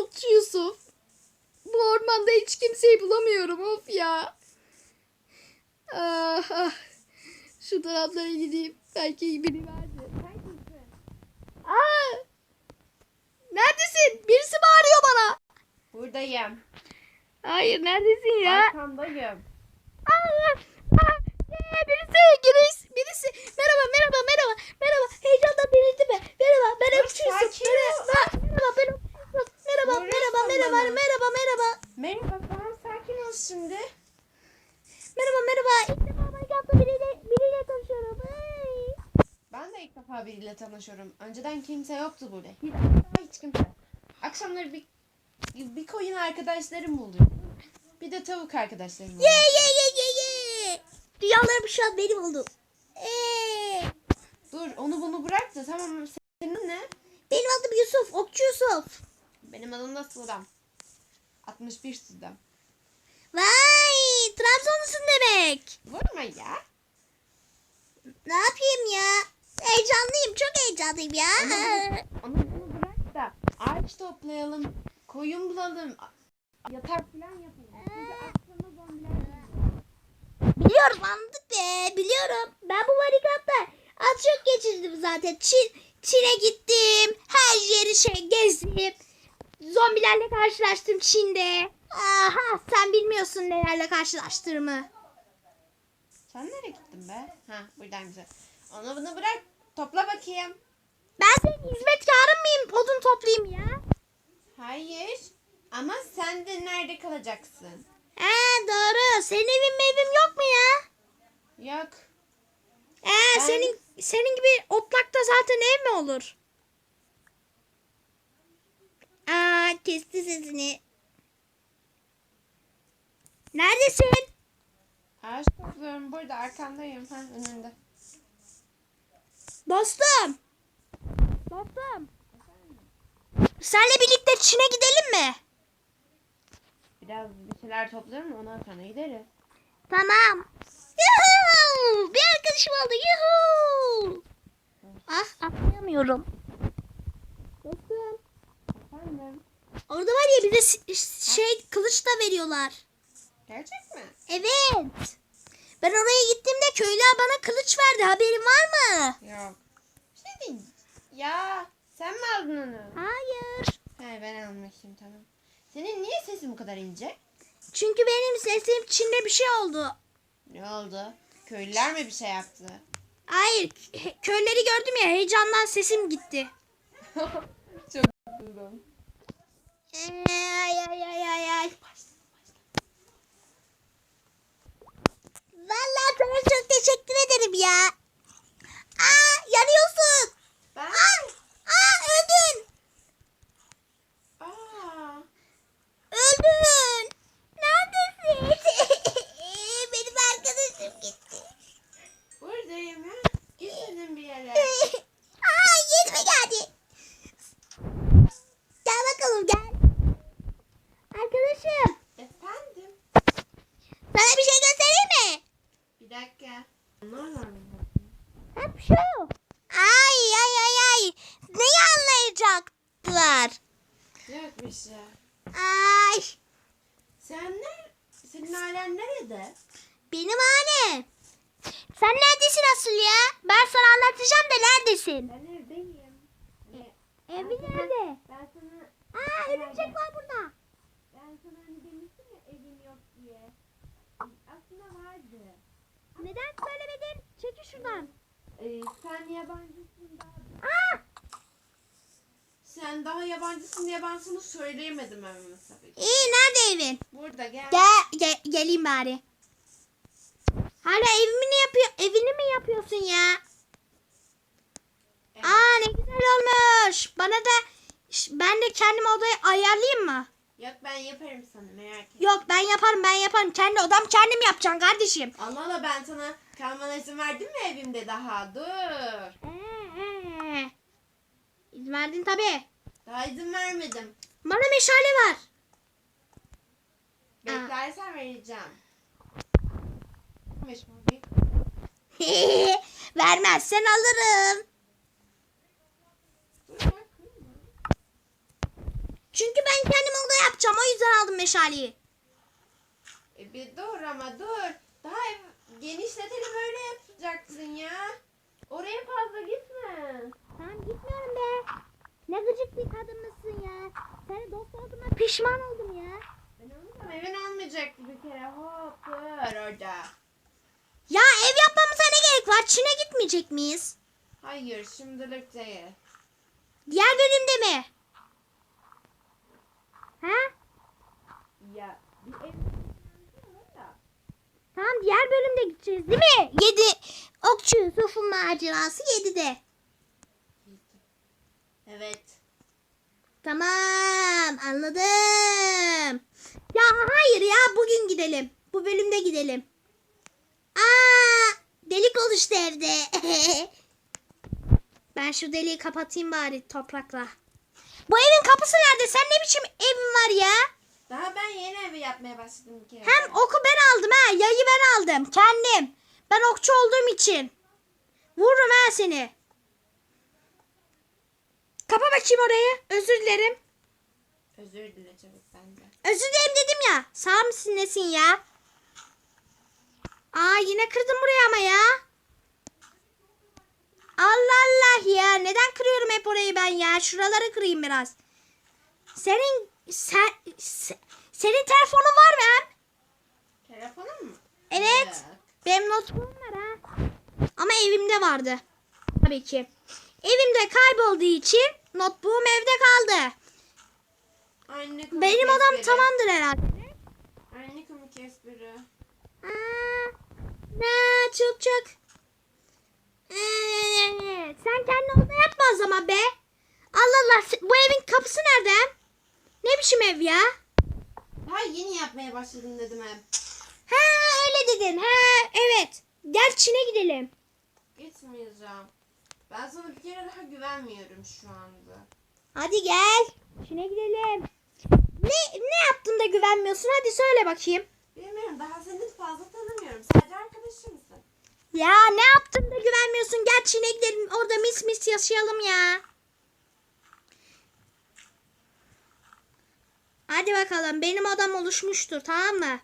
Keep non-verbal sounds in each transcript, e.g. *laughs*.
Okçu Yusuf. Bu ormanda hiç kimseyi bulamıyorum of ya. Ah, ah. Şu taraflara gideyim. Belki biri vardır. Aa! Neredesin? Birisi bağırıyor bana. Buradayım. Hayır neredesin ya? Arkandayım. Aa, aa, ee, birisi, birisi, birisi. Merhaba, merhaba, merhaba, merhaba. Heyecandan delirdi mi? Merhaba, ben ol. Merhaba, merhaba, ben Ökçüyüzüm. Merhaba, merhaba, merhaba, merhaba, merhaba. Merhaba tamam sakin ol şimdi. Merhaba, merhaba. İlk defa Minecraft'ta biriyle, biriyle tanışıyorum. Hey. Ben de ilk defa biriyle tanışıyorum. Önceden kimse yoktu burada. Hiç, hiç kimse. Akşamları bir, bir koyun arkadaşlarım oluyor. Bir de tavuk arkadaşlarım oluyor. Ye, ye, ye, ye, ye. Dünyalarım şu an benim oldu. Ee, Dur onu bunu bırak da tamam senin ne? benim adım Yusuf, Okçu Yusuf. Benim adım da Sudan. 61 Sudan. Vay, Trabzonlusun demek. Vurma ya. Ne yapayım ya? Heyecanlıyım, çok heyecanlıyım ya. Onu *laughs* bunu bırak da ağaç toplayalım. Koyun bulalım. Yatak falan yapalım. Çünkü. Biliyorum anladık be biliyorum. Ben bu Minecraft'ta az çok geçirdim zaten. Çin, Çin'e gittim. Her yeri şey gezdim. Zombilerle karşılaştım Çin'de. Aha sen bilmiyorsun nelerle karşılaştığımı. Sen nereye gittin be? Ha buradaymış. Onu bunu bırak. Topla bakayım. Ben senin hizmetkarın mıyım? Odun toplayayım ya. Hayır. Ama sen de nerede kalacaksın? He doğru. Senin evin mi evim yok mu ya? Yok. He Ben- senin senin gibi otlakta zaten ev mi olur? Aa kesti sesini. Neredesin? Ağaç topluyorum. Burada arkandayım. Ha önünde. Dostum. Dostum. Senle birlikte Çin'e gidelim mi? Biraz bir şeyler topluyorum ondan sonra gideriz. Tamam. Yuhuu! Bir arkadaşım oldu. Yuhuu! Ah atlayamıyorum. Dostum. Efendim. Orada var ya bize s- şey kılıç da veriyorlar. Gerçek mi? Evet. Ben oraya gittiğimde köylüler bana kılıç verdi. Haberin var mı? Yok. Şey değil. Ya sen mi aldın onu? Hayır. He ben almışım tamam. Senin niye sesin bu kadar ince? Çünkü benim sesim Çin'de bir şey oldu. Ne oldu? Köylüler mi bir şey yaptı? Hayır. Köyleri gördüm ya heyecandan sesim gitti. *laughs* Çok üzüldüm. Ay ay ay ay ay. Vallahi sana çok teşekkür ederim ya. Aa yanıyorsun. Ben? Aa, aa öldün. Aa, Öldün. Neredesin? Benim arkadaşım gitti. buradayım ya. Gitmedim bir yere. Aa yeni mi geldi? Gel bakalım gel. Arkadaşım Efendim? sana bir şey göstereyim mi? Bir dakika. Mı? Hep şu. Ay ay ay ay. Neyi anlayacaklar? Yok bir şey. Ay. Sen ne? Senin ailen nerede? Benim anne. Sen neredesin asıl ya? Ben sana anlatacağım da neredesin? Ben evdeyim. Evi nerede? Ben sana Aa örümcek var burada. ben sana hani demiştim ya evim yok diye. Aslında vardı. Neden söylemedin? Çekil şuradan. Ee, sen yabancısın daha. Sen daha yabancısın diye ben sana söyleyemedim evimi tabii ki. İyi nerede evin? Burada gel. Gel, gel geleyim bari. Hala evimi ne yapıyor? Evini mi yapıyorsun ya? Evet. Aa ne güzel olmuş. Bana da ben de kendim odayı ayarlayayım mı? Yok ben yaparım sana merak etme. Yok ben yaparım ben yaparım. Kendi odam kendim yapacağım kardeşim. Allah Allah ben sana kalmana izin verdim mi evimde daha? Dur. Ee. İzin verdin tabii. Daha izin vermedim. Bana meşale var. Beklersen vereceğim. *laughs* Vermezsen alırım. Dur ya, kırma. Çünkü ben kendim oda yapacağım. O yüzden aldım meşaleyi. E bir dur ama dur. Daha genişletelim öyle yapacaksın ya. Oraya fazla gitme. Tamam gitmiyorum be. Ne gıcık bir kadın mısın ya. Seni dost olduğuma pişman oldum ya. Ben olmasam evin olmayacaktı bir kere. Hop dur orada. Ya ev yapmamıza ne gerek var? Çin'e gitmeyecek miyiz? Hayır şimdilik değil. Diğer bölümde mi? Ha? Ya bir ev. Tamam diğer bölümde gideceğiz değil mi? 7 Okçu Yusuf'un macerası 7'de. Evet. Tamam anladım. Ya hayır ya bugün gidelim. Bu bölümde gidelim. Aa delik oluştu evde. *laughs* ben şu deliği kapatayım bari toprakla. Bu evin kapısı nerede? Sen ne biçim evin var ya? Daha ben yeni evi yapmaya başladım kere. Hem oku ben aldım ha. Yayı ben aldım. Kendim. Ben okçu olduğum için. Vururum ha seni. Kapa bakayım orayı. Özür dilerim. Özür dile çabuk benden. Özür dilerim dedim ya. Sağ mısın nesin ya? Aa yine kırdım buraya ama ya. Allah Allah ya. Neden kırıyorum hep orayı ben ya? Şuraları kırayım biraz. Senin sen, se- senin telefonun var mı? hem? Telefonun mu? Evet. Yok. Benim notebook'um var ha. Ama evimde vardı. Tabii ki. Evimde kaybolduğu için notebook'um evde kaldı. Anne Benim espri. tamamdır herhalde. Anne komik espri. Aa, ne çok çok. Sen kendi oda yapma o zaman be. Allah Allah bu evin kapısı nerede? Ne biçim ev ya? Daha yeni yapmaya başladım dedim hep. Ha öyle dedin. Ha evet. Gel Çin'e gidelim. Gitmeyeceğim. Ben sana bir kere daha güvenmiyorum şu anda. Hadi gel. Çin'e gidelim. Ne ne yaptın da güvenmiyorsun? Hadi söyle bakayım. Bilmiyorum daha seni fazla tanımıyorum. Arkadaşımsın. Ya ne yaptın da güvenmiyorsun? Gel Çin'e gidelim. Orada mis mis yaşayalım ya. Hadi bakalım. Benim odam oluşmuştur tamam mı?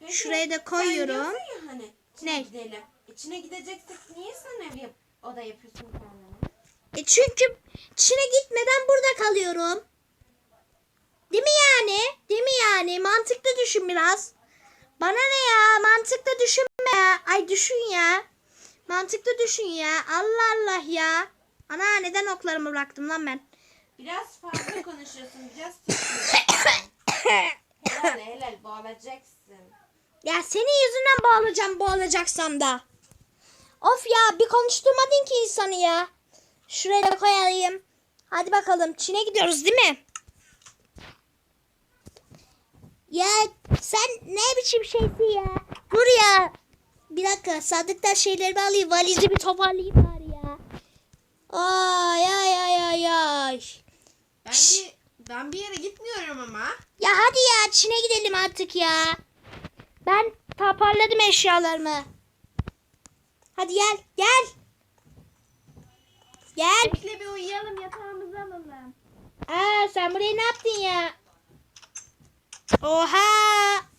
Peki, Şuraya da koyuyorum. ya hani içine Ne? gidelim. İçine gideceksek niye sen ev yap oda yapıyorsun kendine? E çünkü Çin'e gitmeden burada kalıyorum. Değil mi yani? Değil mi yani? Mantıklı düşün biraz. Bana ne ya? Mantıklı düşünme ya. Ay düşün ya. Mantıklı düşün ya. Allah Allah ya. Ana neden oklarımı bıraktım lan ben? Biraz fazla *coughs* konuşuyorsun. Biraz *coughs* helal helal boğulacaksın. Ya senin yüzünden boğulacağım boğulacaksam da. Of ya bir konuşturmadın ki insanı ya. Şuraya da koyayım. Hadi bakalım Çin'e gidiyoruz değil mi? Ya sen ne biçim şeysin ya? Dur ya. Bir dakika sandıktan şeylerimi alayım. Valizi bir toparlayayım bari ya. Ay ay ay ay ay. Ben bir, ben bir yere gitmiyorum ama. Ya hadi ya Çin'e gidelim artık ya. Ben toparladım eşyalarımı. Hadi gel gel. Gel. Bekle bir uyuyalım yatağımızı alalım. Aa sen buraya ne yaptın ya? Oha.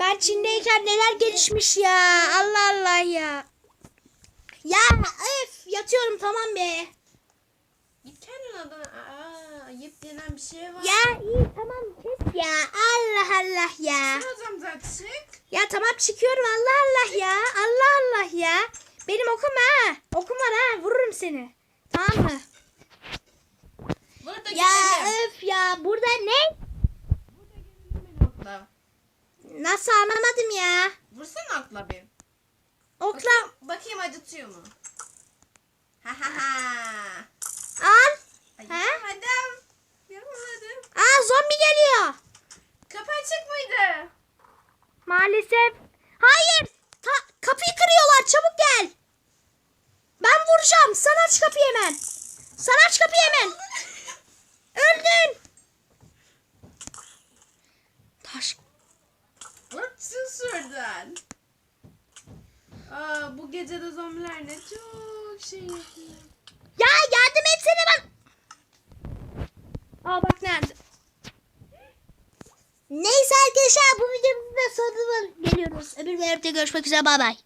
Ben Çin'deyken neler gelişmiş ya. Allah Allah ya. Ya öf yatıyorum tamam be. Git kendin odana. Aa, ayıp denen bir şey var. Ya iyi tamam kes ya. Allah Allah ya. Sen odamdan çık. Ya tamam çıkıyorum Allah Allah ya. Allah Allah ya. Benim okum ha. Okum var ha. Vururum seni. Tamam mı? Burada Ya gidelim. öf ya. Burada ne? Burada gidelim beni okla. Nasıl anlamadım ya. Vursana okla bir. Okla. Bakayım, bakayım acıtıyor mu? Ha ha ha. Al. Yapamadım. Yapamadım. Aa zombi geliyor. Kapı açık mıydı? Maalesef. Hayır. Ta- kapıyı kırıyorlar. Çabuk gel. Ben vuracağım. Sen aç kapıyı hemen. Sen aç kapıyı hemen. Öldün. Taş. Vursun şuradan. Aa, bu gece de zombiler ne çok şey yapıyor. Ya yardım etsene ben. Aa bak nerede? Neyse arkadaşlar bu videomuzda sonuna geliyoruz. Öbür bölümde görüşmek üzere bay bay.